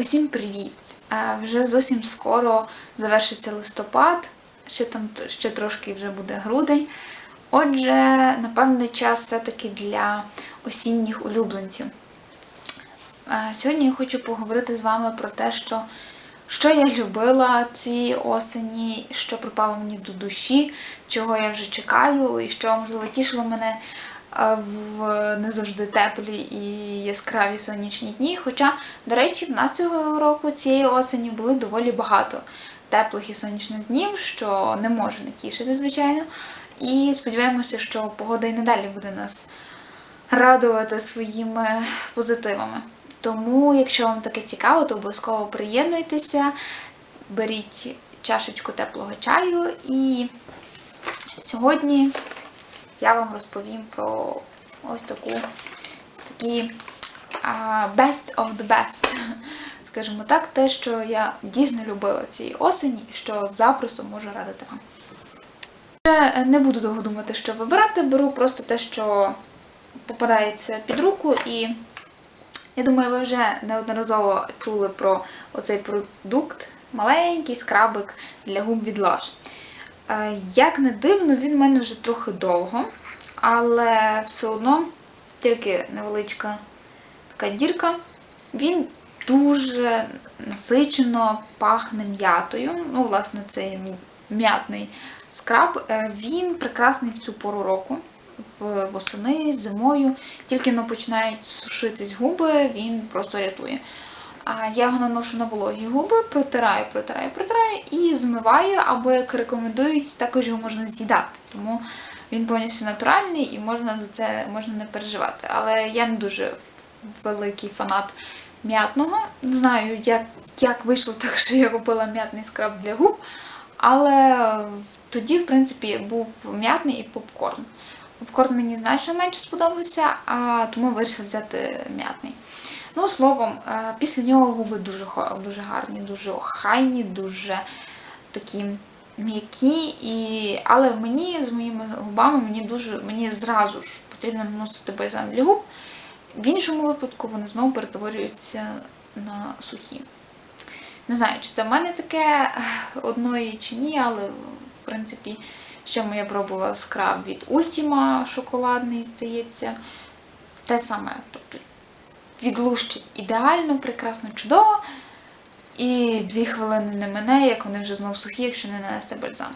Усім привіт! Е, Вже зовсім скоро завершиться листопад, ще там ще трошки вже буде грудень. Отже, напевне, час все-таки для осінніх улюбленців. Е, Сьогодні я хочу поговорити з вами про те, що, що я любила цієї осені, що припало мені до душі, чого я вже чекаю, і що, можливо, тішило мене в не завжди теплі і яскраві сонячні дні. Хоча, до речі, в нас цього року цієї осені були доволі багато теплих і сонячних днів, що не може не тішити, звичайно. І сподіваємося, що погода і надалі буде нас радувати своїми позитивами. Тому, якщо вам таке цікаво, то обов'язково приєднуйтеся, беріть чашечку теплого чаю. І сьогодні я вам розповім про ось таку такі best of the best. Скажімо так, те, що я дійсно любила цієї осені що запросто можу радити вам. Вже Не буду довго думати, що вибирати, беру просто те, що попадається під руку, і я думаю, ви вже неодноразово чули про оцей продукт, маленький скрабик для губ від Lush. Е, Як не дивно, він в мене вже трохи довго, але все одно тільки невеличка така дірка. Він дуже насичено пахне м'ятою. Ну, власне, цей м'ятний скраб. Е, Він прекрасний в цю пору року. Восени, зимою, тільки починають сушитись губи, він просто рятує. Я його наношу на вологі губи, протираю, протираю, протираю і змиваю, або як рекомендують, також його можна з'їдати. Тому він повністю натуральний і можна за це можна не переживати. Але я не дуже великий фанат м'ятного. Не знаю, як, як вийшло так, що я купила м'ятний скраб для губ. Але тоді, в принципі, був м'ятний і попкорн. Попкорн мені значно менше сподобався, а тому вирішила взяти м'ятний. Ну, словом, е, після нього губи дуже, дуже гарні, дуже охайні, дуже такі м'які. І... Але мені з моїми губами мені дуже мені зразу ж потрібно наносити бальзам для губ. В іншому випадку вони знову перетворюються на сухі. Не знаю, чи це в мене таке е, одної чи ні, але в принципі ще я пробувала скраб від Ultima шоколадний, здається. Те саме. Тобто відлущить ідеально, прекрасно, чудово. І дві хвилини не мене, як вони вже знов сухі, якщо не нанести бальзам.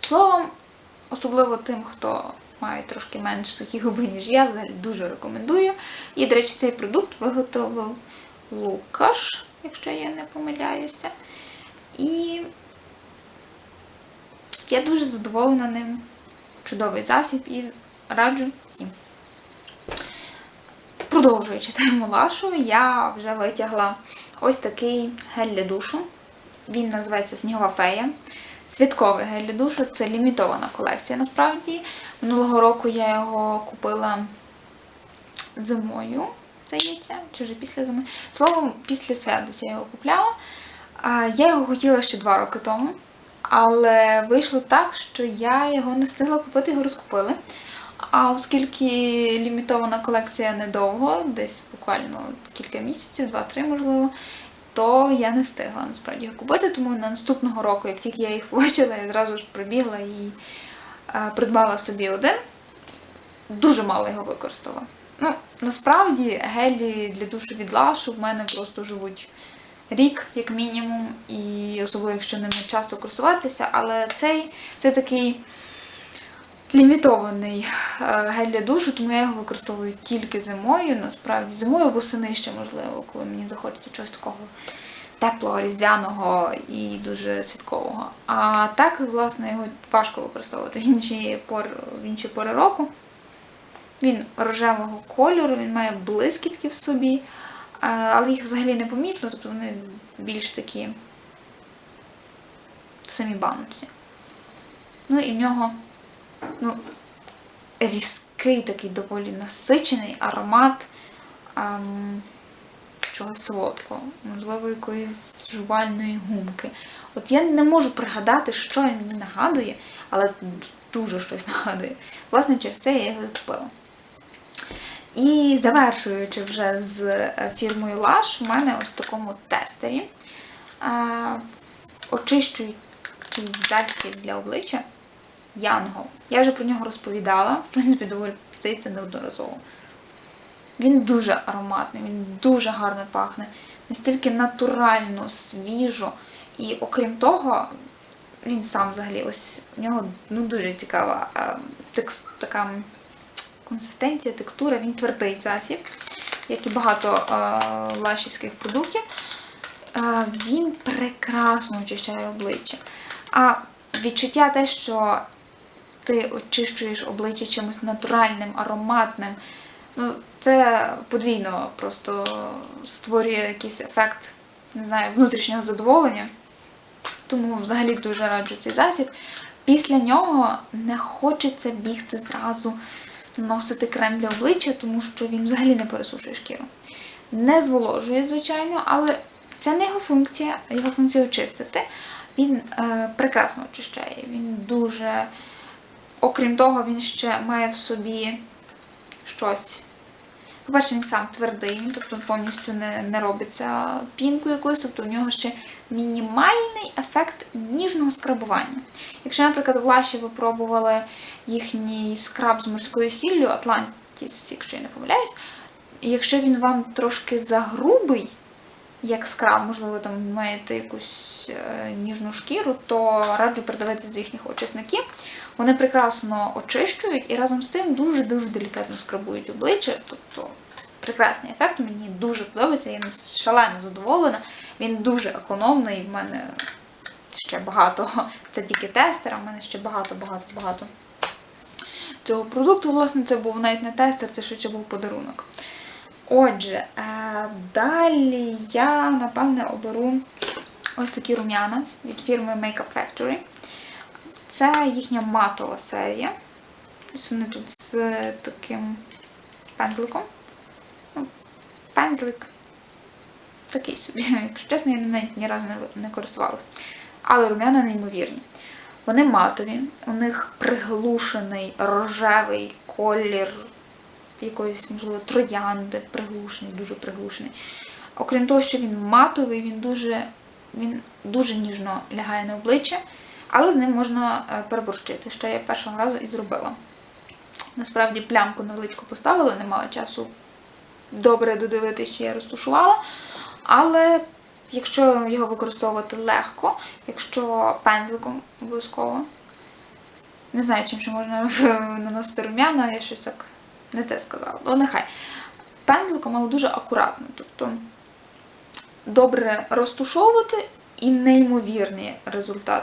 Словом, особливо тим, хто має трошки менш сухі губи, ніж я, взагалі дуже рекомендую. І, до речі, цей продукт виготовив Лукаш, якщо я не помиляюся. І я дуже задоволена ним. Чудовий засіб і раджу всім. Продовжуючи тему лашу, я вже витягла ось такий гель для душу. Він називається Снігова фея. Святковий гель для душу це лімітована колекція насправді. Минулого року я його купила зимою, здається, чи вже після зими. Словом, після свят я його купляла. Я його хотіла ще два роки тому, але вийшло так, що я його не встигла купити, його розкупили. А оскільки лімітована колекція недовго, десь буквально кілька місяців, два-три, можливо, то я не встигла насправді його купити, тому на наступного року, як тільки я їх побачила, я зразу ж прибігла і е, придбала собі один. Дуже мало його використала. Ну, насправді, гелі для душу від лашу в мене просто живуть рік, як мінімум, і особливо, якщо ними часто користуватися, але цей це такий лімітований е, гель для душу, тому я його використовую тільки зимою. Насправді, зимою восени ще можливо, коли мені захочеться чогось такого теплого, різдвяного і дуже святкового. А так, власне, його важко використовувати в інші пори, в інші пори року. Він рожевого кольору, він має блискітки в собі, е, але їх взагалі не помітно, тобто вони більш такі в самій баночці. Ну і в нього ну, різкий такий доволі насичений аромат ем, чогось солодкого, можливо, якоїсь жувальної гумки. От я не можу пригадати, що він мені нагадує, але дуже щось нагадує. Власне, через це я його і купила. І завершуючи вже з е, фірмою Lush, у мене ось в такому тестері е, очищуючий засіб для обличчя Янгол. Я вже про нього розповідала, в принципі, доволі здається неодноразово. Він дуже ароматний, він дуже гарно пахне, настільки натурально, свіжо. І окрім того, він сам взагалі ось у нього ну, дуже цікава текст, така консистенція, текстура, він твердий засіб, як і багато е, лашівських продуктів. Е, він прекрасно очищає обличчя. А відчуття те, що ти очищуєш обличчя чимось натуральним, ароматним, ну, це подвійно просто створює якийсь ефект, не знаю, внутрішнього задоволення. Тому взагалі дуже раджу цей засіб. Після нього не хочеться бігти зразу наносити крем для обличчя, тому що він взагалі не пересушує шкіру. Не зволожує, звичайно, але це не його функція, його функція очистити. Він е, прекрасно очищає. Він дуже, окрім того, він ще має в собі щось. По-перше, він сам твердий, він тобто повністю не не робиться пінкою якоюсь, тобто в нього ще мінімальний ефект ніжного скрабування. Якщо, наприклад, в Лаші ви пробували їхній скраб з морською сіллю, Атлантіс, якщо я не помиляюсь, якщо він вам трошки загрубий, як скраб, можливо, там маєте якусь е, ніжну шкіру, то раджу придивитися до їхніх очисників. Вони прекрасно очищують і разом з тим дуже-дуже делікатно скрабують обличчя. Тобто прекрасний ефект, мені дуже подобається, я ним шалено задоволена. Він дуже економний, в мене ще багато. Це тільки тестер, а в мене ще багато-багато-багато. Цього продукту, власне, це був навіть не тестер, це швидше був подарунок. Отже, е, далі я, напевне, оберу ось такі рум'яна від фірми Makeup Factory. Це їхня матова серія. Ось вони тут з таким пензликом. Ну, Пензлик такий собі, якщо чесно, я навіть ні разу не користувалася. Але рум'яна неймовірні. Вони матові, у них приглушений рожевий колір якоїсь, можливо, троянди, приглушений, дуже приглушений. Окрім того, що він матовий, він дуже він дуже ніжно лягає на обличчя, але з ним можна е, переборщити, що я першого разу і зробила. Насправді, плямку невеличку поставила, не мала часу добре додивитися, що я розтушувала. Але якщо його використовувати легко, якщо пензликом обов'язково, не знаю, чим ще можна наносити рум'яна, я щось так не те сказала. Ну, нехай. Пензликом, але дуже акуратно. Тобто добре розтушовувати і неймовірний результат.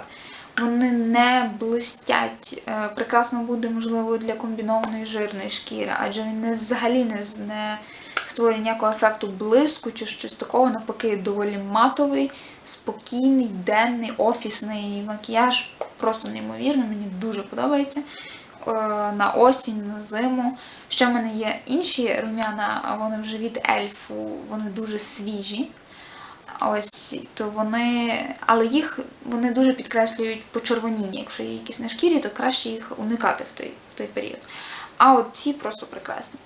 Вони не блистять. Е, прекрасно буде, можливо, для комбінованої жирної шкіри, адже він взагалі не, не створює ніякого ефекту блиску чи щось такого, навпаки, доволі матовий, спокійний, денний, офісний макіяж. Просто неймовірно, мені дуже подобається. Е, на осінь, на зиму. Ще в мене є інші рум'яна, вони вже від ельфу, вони дуже свіжі. Ось, то вони, Але їх вони дуже підкреслюють почервоніння. Якщо є якісь на шкірі, то краще їх уникати в той в той період. А от ці просто прекрасні.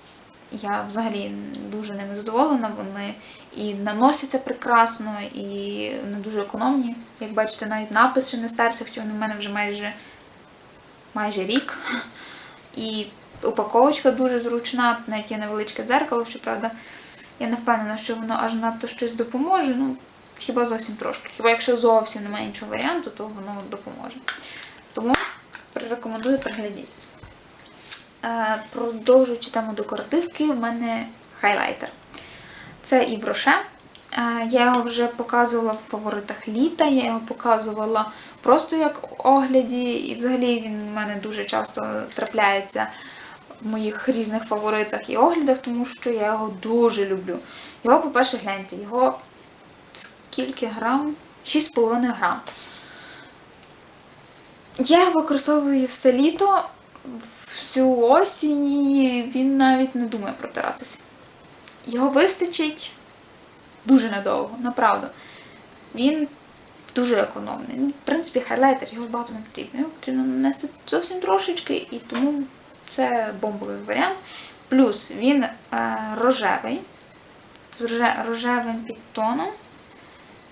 Я взагалі дуже ними задоволена, вони і наносяться прекрасно, і не дуже економні. Як бачите, навіть напис ще не стерся, хоча вони в мене вже майже майже рік. І упаковочка дуже зручна, навіть є невеличке дзеркало, щоправда, я не впевнена, що воно аж надто щось допоможе. Ну, хіба зовсім трошки. Хіба якщо зовсім немає іншого варіанту, то воно допоможе. Тому рекомендую приглядіть. Е, продовжуючи тему декоративки, в мене хайлайтер. Це і броше. Е, я його вже показувала в фаворитах літа, я його показувала просто як огляді, і взагалі він в мене дуже часто трапляється в моїх різних фаворитах і оглядах, тому що я його дуже люблю. Його, по-перше, гляньте, його скільки грам? 6,5 грам. Я його використовую все літо, всю осінь, і він навіть не думає протиратися. Його вистачить дуже недовго, направду. Він дуже економний. Ну, В принципі, хайлайтер, його багато не потрібно. Його потрібно нанести зовсім трошечки, і тому це бомбовий варіант. Плюс він е, рожевий, з роже- рожевим підтоном.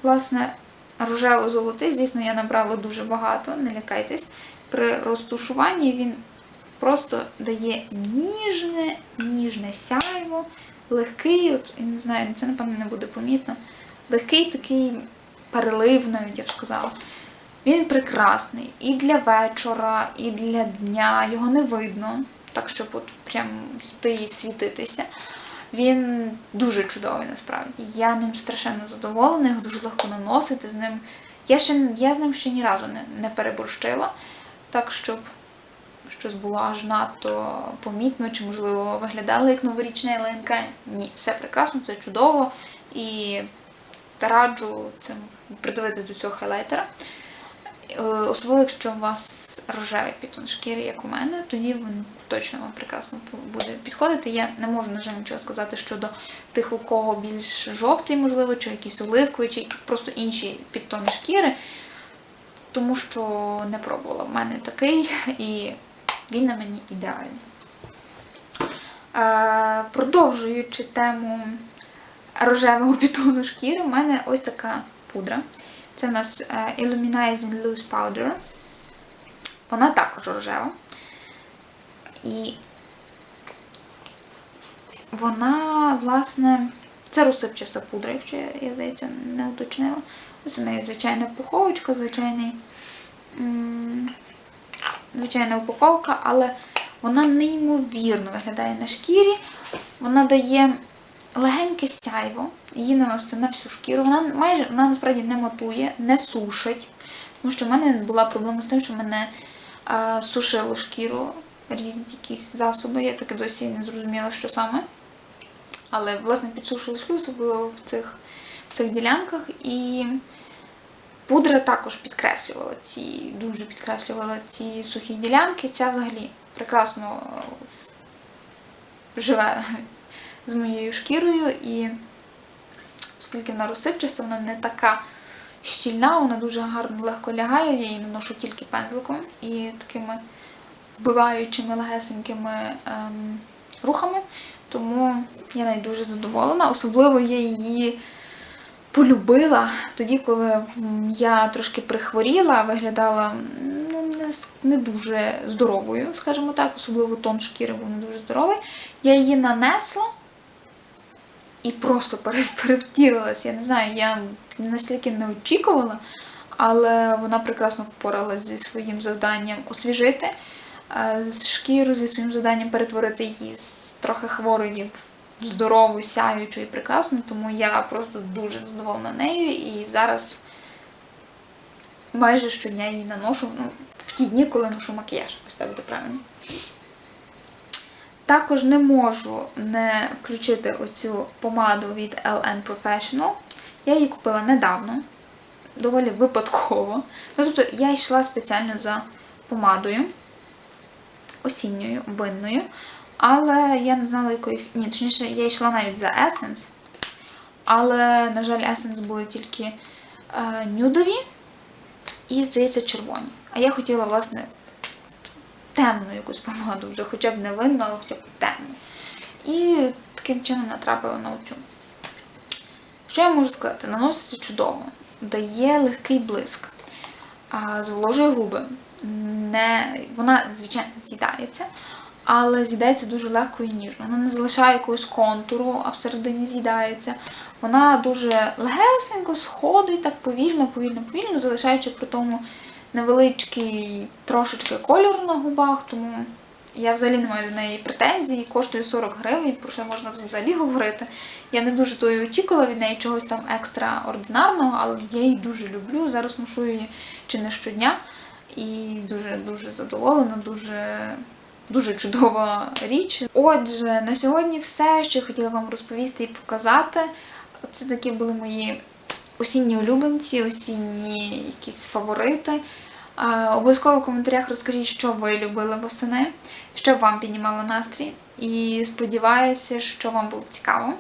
Власне, рожево-золотий, звісно, я набрала дуже багато, не лякайтесь. При розтушуванні він просто дає ніжне, ніжне сяйво, легкий, от, не знаю, це, напевно, не буде помітно. Легкий такий перелив, навіть я б сказала. Він прекрасний і для вечора, і для дня. Його не видно, так щоб от прям йти і світитися. Він дуже чудовий насправді. Я ним страшенно задоволена, його дуже легко наносити з ним. Я ще я з ним ще ні разу не, не переборщила, так щоб щось було аж надто помітно, чи, можливо, виглядало як новорічна ялинка. Ні, все прекрасно, все чудово. І раджу цим придивитися до цього хайлайтера. Е, Особливо, якщо у вас рожевий підтон шкіри, як у мене, тоді він точно вам прекрасно буде підходити. Я не можу, на жаль, нічого сказати щодо тих, у кого більш жовтий, можливо, чи якийсь оливковий, чи просто інші підтони шкіри, тому що не пробувала. В мене такий, і він на мені ідеальний. Е, Продовжуючи тему рожевого підтону шкіри, в мене ось така пудра. Це у нас е, Illuminizing Loose Powder. Вона також рожева. І вона, власне, це розсипчаста пудра, якщо я, я здається, не уточнила. Ось у неї звичайна пуховочка, звичайний, звичайна упаковка, але вона неймовірно виглядає на шкірі. Вона дає легеньке сяйво, її наносити на всю шкіру. Вона майже вона насправді не матує, не сушить. Тому що в мене була проблема з тим, що мене а, сушило шкіру, різні якісь засоби. Я таки досі не зрозуміла, що саме. Але, власне, підсушило шкіру, особливо в цих, в цих ділянках. І пудра також підкреслювала ці, дуже підкреслювала ці сухі ділянки. Ця взагалі прекрасно живе з моєю шкірою, і оскільки вона розсипчаста, вона не така щільна, вона дуже гарно легко лягає, я її наношу тільки пензликом і такими вбиваючими легесенькими ем, рухами. Тому я нею дуже задоволена. Особливо я її полюбила тоді, коли я трошки прихворіла, виглядала ну, не, дуже здоровою, скажімо так, особливо тон шкіри був не дуже здоровий. Я її нанесла і просто перевтілилась. Я не знаю, я настільки не очікувала, але вона прекрасно впоралась зі своїм завданням освіжити е, шкіру, зі своїм завданням перетворити її з трохи хворої в здорову, сяючу і прекрасну, тому я просто дуже задоволена нею і зараз майже щодня її наношу ну, в ті дні, коли ношу макіяж. Ось так буде правильно. Також не можу не включити оцю помаду від LN Professional. Я її купила недавно, доволі випадково. Ну, тобто я йшла спеціально за помадою осінньою, винною. Але я не знала, якої. Ні, точніше, я йшла навіть за Essence. Але, на жаль, Essence були тільки е, нюдові і, здається, червоні. А я хотіла, власне, темну якусь помаду, вже хоча б не винну, але хоча б темну. І таким чином натрапила на оцю. Що я можу сказати? Наноситься чудово, дає легкий блиск, а, зволожує губи. Не, Вона, звичайно, з'їдається, але з'їдається дуже легко і ніжно. Вона не залишає якогось контуру, а всередині з'їдається. Вона дуже легесенько сходить, так повільно, повільно, повільно, залишаючи при тому невеличкий трошечки кольору на губах, тому я взагалі не маю до неї претензій. Коштує 40 гривень, про що можна взагалі говорити. Я не дуже то і очікувала від неї чогось там екстраординарного, але я її дуже люблю. Зараз ношу її чи не щодня. І дуже-дуже задоволена, дуже. Дуже чудова річ. Отже, на сьогодні все, що я хотіла вам розповісти і показати. Це такі були мої осінні улюбленці, осінні якісь фаворити. Обов'язково в коментарях розкажіть, що ви любили восени, що вам піднімало настрій. І сподіваюся, що вам було цікаво.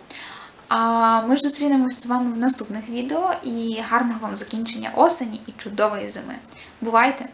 А ми ж зустрінемося з вами в наступних відео і гарного вам закінчення осені і чудової зими. Бувайте!